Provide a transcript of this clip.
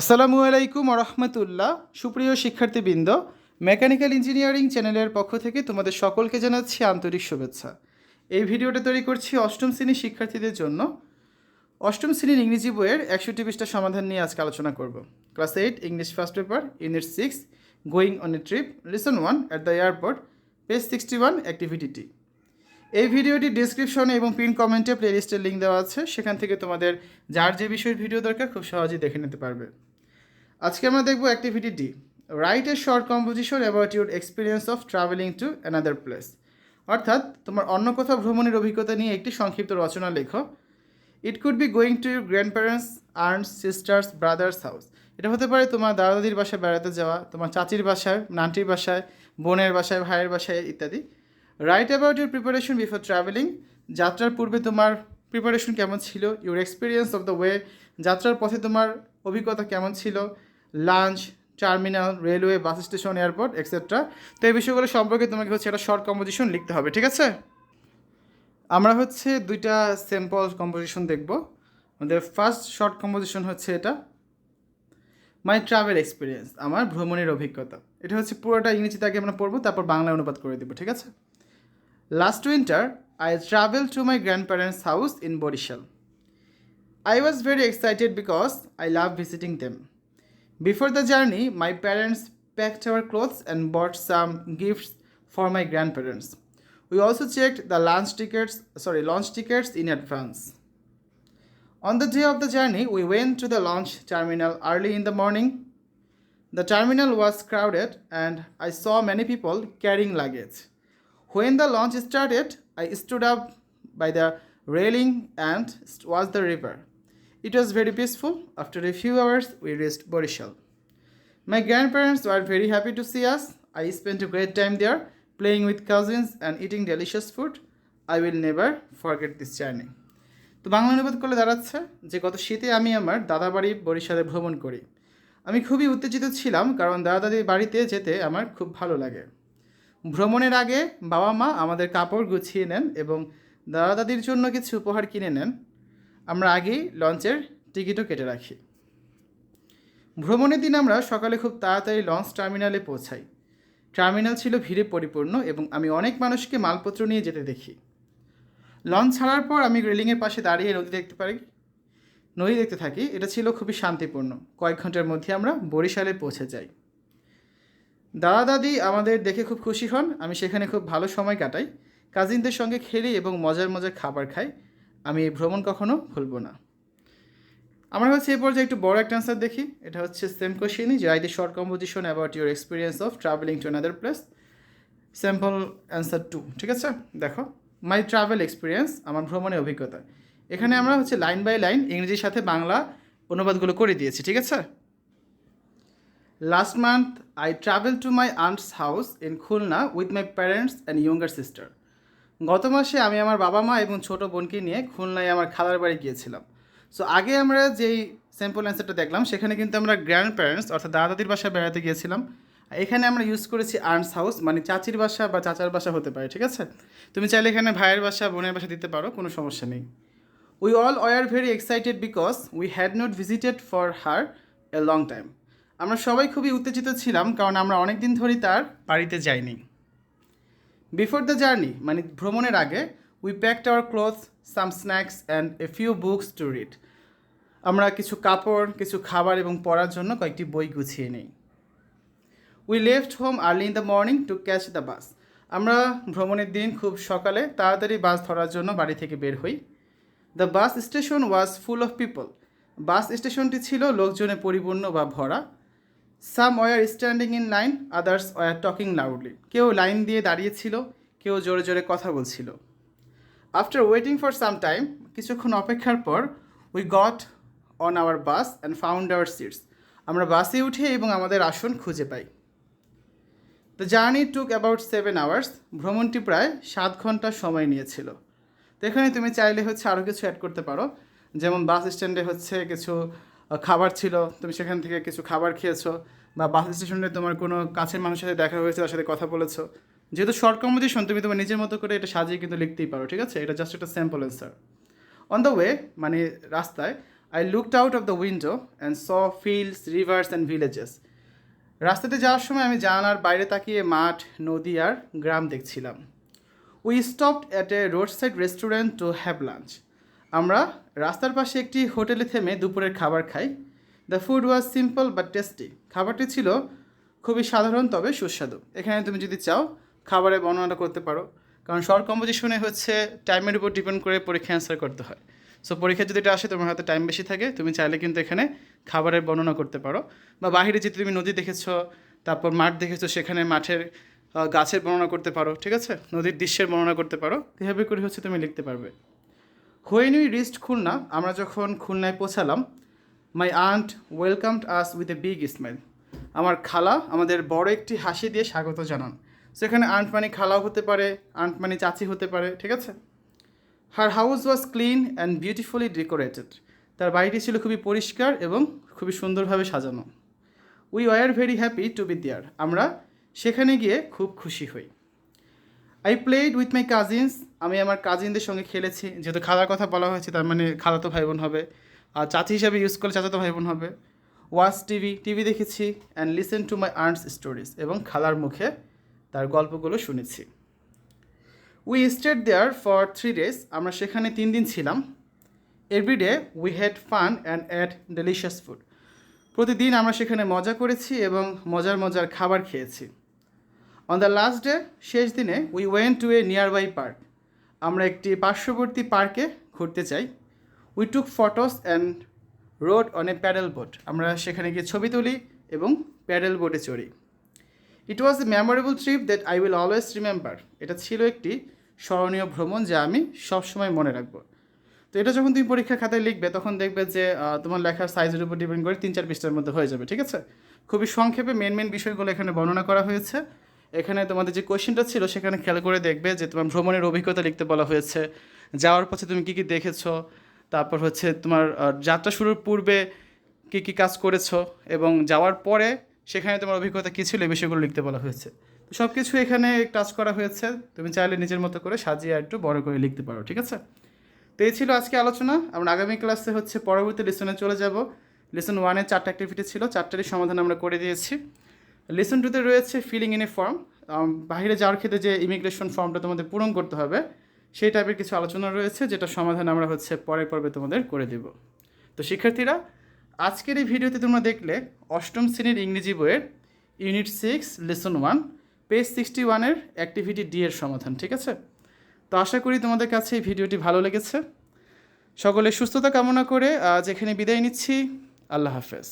আসসালামু আলাইকুম রহমতুল্লাহ সুপ্রিয় শিক্ষার্থীবৃন্দ, মেকানিক্যাল ইঞ্জিনিয়ারিং চ্যানেলের পক্ষ থেকে তোমাদের সকলকে জানাচ্ছি আন্তরিক শুভেচ্ছা। এই ভিডিওটা তৈরি করছি অষ্টম শ্রেণির শিক্ষার্থীদের জন্য। অষ্টম শ্রেণির ইংরেজি বইয়ের একষট্টি পৃষ্ঠা সমাধান নিয়ে আজকে আলোচনা করব। Class eight, English first paper, unit six, going on a trip, lesson one at the airport, page sixty one activity এই ভিডিওটি ডিসক্রিপশনে এবং পিন কমেন্টে প্লেলিস্টের লিঙ্ক দেওয়া আছে। সেখান থেকে তোমাদের যার যে বিষয়ের ভিডিও দরকার খুব সহজেই দেখে নিতে পারবে। আজকে আমরা দেখব activity D write a short composition about your experience of travelling to another place অর্থাৎ তোমার অন্য কোথাও ভ্রমণের অভিজ্ঞতা নিয়ে একটি সংক্ষিপ্ত রচনা লেখো। It could be going to your grandparents earns sisters brothers house এটা হতে পারে তোমার দাদা দাদির বাসায় বেড়াতে যাওয়া, তোমার চাচির বাসায়, নানটির বাসায়, বোনের বাসায়, ভাইয়ের বাসায় ইত্যাদি। Write about your preparation before travelling যাত্রার পূর্বে তোমার প্রিপারেশন কেমন ছিল? Your experience of the way যাত্রার পথে তোমার অভিজ্ঞতা কেমন ছিল? Launch terminal railway bus station airport etcetera তো এই বিষয়গুলো সম্পর্কে তোমাকে হচ্ছে একটা শর্ট কম্পোজিশন লিখতে হবে, ঠিক আছে? আমরা হচ্ছে দুইটা স্যাম্পল কম্পোজিশন দেখব। আমাদের ফার্স্ট শর্ট কম্পোজিশন হচ্ছে এটা। মাই ট্রাভেল এক্সপিরিয়েন্স আমার ভ্রমণের অভিজ্ঞতা। এটা হচ্ছে পুরোটা ইংরেজিতে আগে আমরা পড়ব, তারপর বাংলায় অনুবাদ করে দেবো, ঠিক আছে? Last winter, I traveled to my grandparents' house in Borishal. I was very excited because I love visiting them. Before the journey, my parents packed our clothes and bought some gifts for my grandparents. We also checked the lunch tickets, sorry, launch tickets in advance. On the day of the journey, we went to the launch terminal early in the morning. The terminal was crowded and I saw many people carrying luggage. When the launch started, I stood up by the railing and watched the river. It was very peaceful. After a few hours, we reached Borishal. My grandparents were very happy to see us. I spent a great time there, playing with cousins and eating delicious food. I will never forget this journey. তো বাংলা অনুবাদ করলে দাঁড়াচ্ছে যে গত শীতে আমি আমার দাদা বাড়ি বরিশালে ভ্রমণ করি আমি খুবই উত্তেজিত ছিলাম কারণ দাদা দাদির বাড়িতে যেতে আমার খুব ভালো লাগে ভ্রমণের আগে বাবা মা আমাদের কাপড় গুছিয়ে নেন এবং দাদা দাদির জন্য কিছু উপহার কিনে নেন। আমরা আগেই লঞ্চের টিকিটও কেটে রাখি। ভ্রমণের দিন আমরা সকালে খুব তাড়াতাড়ি লঞ্চ টার্মিনালে পৌঁছাই। টার্মিনাল ছিল ভিড়ে পরিপূর্ণ এবং আমি অনেক মানুষকে মালপত্র নিয়ে যেতে দেখি। লঞ্চ ছাড়ার পর আমি রেলিংয়ের পাশে দাঁড়িয়ে নদী দেখতে পারি। নদী দেখতে থাকি, এটা ছিল খুবই শান্তিপূর্ণ। কয়েক ঘণ্টার মধ্যে আমরা বরিশালে পৌঁছে যাই। দাদা দাদি আমাদের দেখে খুব খুশি হন। আমি সেখানে খুব ভালো সময় কাটাই। কাজিনদের সঙ্গে খেলি এবং মজার মজার খাবার খাই। আমি এই ভ্রমণ কখনো ভুলবো না। আমার হচ্ছে এই পর্যায়ে একটু বড় একটা অ্যান্সার দেখি। এটা হচ্ছে সেম কোশ্চেনই যে write short composition about your experience of travelling to another place sample answer two ঠিক আছে? দেখো। মাই ট্রাভেল এক্সপিরিয়েন্স আমার ভ্রমণের অভিজ্ঞতা। এখানে আমরা হচ্ছে লাইন বাই লাইন ইংরেজির সাথে বাংলা অনুবাদগুলো করে দিয়েছি, ঠিক আছে? Last month I travel to my aunt's house in Khulna with my parents and younger sister গত মাসে আমি আমার বাবা মা এবং ছোট বোনকে নিয়ে খুলনায় আমার খালার বাড়ি গিয়েছিলাম। সো আগে আমরা যেই স্যাম্পল অ্যান্সারটা দেখলাম, সেখানে কিন্তু আমরা গ্র্যান্ড প্যারেন্টস অর্থাৎ দাদা বাসায় বেড়াতে গিয়েছিলাম। এখানে আমরা ইউজ করেছি আর্নস হাউস মানে চাচির বাসা বা চাচার বাসা হতে পারে, ঠিক আছে? তুমি চাইলে এখানে ভাইয়ের বাসা, বোনের বাসা দিতে পারো, কোনো সমস্যা নেই। We all were very excited because we had not visited for her a long time আমরা সবাই খুবই উত্তেজিত ছিলাম কারণ আমরা অনেক দিন ধরেই তার বাড়িতে যাইনি। বিফোর দ্য জার্নি মানে ভ্রমণের আগে we packed our cloth some snacks and a few books to read আমরা কিছু কাপড়, কিছু খাবার এবং পড়ার জন্য কয়েকটি বই গুছিয়ে নিই। We left home early in the morning to catch the bus আমরা ভ্রমণের দিন খুব সকালে তাড়াতাড়ি বাস ধরার জন্য বাড়ি থেকে বের হই। The bus station was full of people bus স্টেশনটি ছিল লোকজনে পরিপূর্ণ বা ভরা। Some were standing in line others were talking loudly কেউ লাইন দিয়ে দাঁড়িয়েছিল, কেউ জোরে জোরে কথা বলছিল। After waiting for some time কিছুক্ষণ অপেক্ষার পর we got on our bus and found our seats আমরা বাসে উঠে এবং আমাদের আসন খুঁজে পাই। The journey took about seven hours ভ্রমণটি প্রায় সাত ঘণ্টা সময় নিয়েছিল। তো এখানে তুমি চাইলে হচ্ছে আরও কিছু অ্যাড করতে পারো। যেমন বাস স্ট্যান্ডে হচ্ছে কিছু খাবার ছিল, তুমি সেখান থেকে কিছু খাবার খেয়েছো বা বাস স্টেশনে তোমার কোনো কাছের মানুষের সাথে দেখা হয়েছে, তার সাথে কথা বলেছ। যেহেতু শর্ট কম্পোজিশন তুমি তোমার নিজের মতো করে এটা সাজিয়ে কিন্তু লিখতেই পারো, ঠিক আছে? এটা জাস্ট একটা sample answer on the way মানে রাস্তায় I looked out of the window and saw fields rivers and villages রাস্তাতে যাওয়ার সময় আমি জানালার বাইরে তাকিয়ে মাঠ, নদী আর গ্রাম দেখছিলাম। We stopped at a roadside restaurant to have lunch আমরা রাস্তার পাশে একটি হোটেলে থেমে দুপুরের খাবার খাই। The food was simple but tasty খাবারটি ছিল খুবই সাধারণ তবে সুস্বাদু। এখানে তুমি যদি চাও, খাবারের বর্ণনা করতে পারো। কারণ শর্ট কম্পোজিশনে হচ্ছে টাইমের উপর ডিপেন্ড করে পরীক্ষা অ্যান্সার করতে হয়। সো পরীক্ষা যদি এটা আসে, তোমার হাতে টাইম বেশি থাকে, তুমি চাইলে কিন্তু এখানে খাবারের বর্ণনা করতে পারো। বা বাইরে যেতে তুমি নদী দেখেছ, তারপর মাঠ দেখেছ, সেখানে মাঠের গাছের বর্ণনা করতে পারো, ঠিক আছে? নদীর দৃশ্যের বর্ণনা করতে পারো। এভাবে করে হচ্ছে তুমি লিখতে পারবে। হোয়েন রিস্ট খুলনা, আমরা যখন খুলনায় পৌঁছালাম my aunt welcomed us with a big smile আমার খালা আমাদের বড় একটি হাসি দিয়ে স্বাগত জানান। সেখানে আন্ট মানে খালাও হতে পারে আন্ট মানে চাচি হতে পারে, ঠিক আছে? Her house was clean and beautifully decorated তার বাড়িটি ছিল খুবই পরিষ্কার এবং খুবই সুন্দরভাবে সাজানো। We were very happy to be there আমরা সেখানে গিয়ে খুব খুশি হই। I played with my cousins আমি আমার কাজিনদের সঙ্গে খেলেছি। যেহেতু খালার কথা বলা হয়েছে, তার মানে খালাতো ভাই বোন হবে। আর চাচি হিসাবে ইউজ করলে চাচাতো ভাই বোন হবে। ওয়াচ টিভি টিভি দেখেছি and listen to my aunt's stories এবং খালার মুখে তার গল্পগুলো শুনেছি। We stayed there for three days আমরা সেখানে তিন দিন ছিলাম। Every day we had fun and ate delicious food প্রতিদিন আমরা সেখানে মজা করেছি এবং মজার মজার খাবার খেয়েছি। অন দ্য লাস্ট ডে শেষ দিনে we went to a nearby park আমরা একটি পার্শ্ববর্তী পার্কে ঘুরতে চাই we took photos and rode on a paddle boat আমরা সেখানে গিয়ে ছবি তুলি এবং প্যাডেল বোটে চড়ি। It was a memorable trip that I will always remember এটা ছিল একটি স্মরণীয় ভ্রমণ যা আমি সবসময় মনে রাখব। তো এটা যখন তুমি পরীক্ষার খাতায় লিখবে, তখন দেখবে যে তোমার লেখার সাইজের উপর ডিপেন্ড করে তিন চার পৃষ্ঠার মধ্যে হয়ে যাবে, ঠিক আছে? খুবই সংক্ষেপে মেন মেন বিষয়গুলো এখানে বর্ণনা করা হয়েছে। এখানে তোমাদের যে কোয়েশ্চেনটা ছিল, সেখানে খেয়াল করে দেখবে যে তোমার ভ্রমণের অভিজ্ঞতা লিখতে বলা হয়েছে। যাওয়ার পথে তুমি কী কী দেখেছ? তারপর হচ্ছে তোমার যাত্রা শুরুর পূর্বে কী কী কাজ করেছ? এবং যাওয়ার পরে সেখানে তোমার অভিজ্ঞতা কী ছিল? এই বিষয়গুলো লিখতে বলা হয়েছে। তো সব কিছু এখানে টাচ করা হয়েছে। তুমি চাইলে নিজের মতো করে সাজিয়ে একটু বড় করে লিখতে পারো, ঠিক আছে? তো এই ছিল আজকে আলোচনা। আমরা আগামী ক্লাসে হচ্ছে পরবর্তী লেসনে চলে যাব। লেসন ওয়ানের চারটা অ্যাক্টিভিটি ছিল। চারটারই সমাধান আমরা করে দিয়েছি। লেসন টুতে রয়েছে ফিলিং ইন এ ফর্ম বাইরে যাওয়ার ক্ষেত্রে যে ইমিগ্রেশন ফর্মটা তোমাদের পূরণ করতে হবে, সেই টাইপের কিছু আলোচনা রয়েছে যেটা সমাধান আমরা হচ্ছে পরের পর্বে তোমাদের করে দেব। তো শিক্ষার্থীরা, আজকের এই ভিডিওতে তোমরা দেখলে অষ্টম শ্রেণির ইংরেজি বইয়ের unit six lesson one page sixty ওয়ানের অ্যাক্টিভিটি ডি এর সমাধান, ঠিক আছে? তো আশা করি তোমাদের কাছে এই ভিডিওটি ভালো লেগেছে। সকলে সুস্থতা কামনা করে আজ এখানে বিদায় নিচ্ছি। আল্লাহ হাফেজ।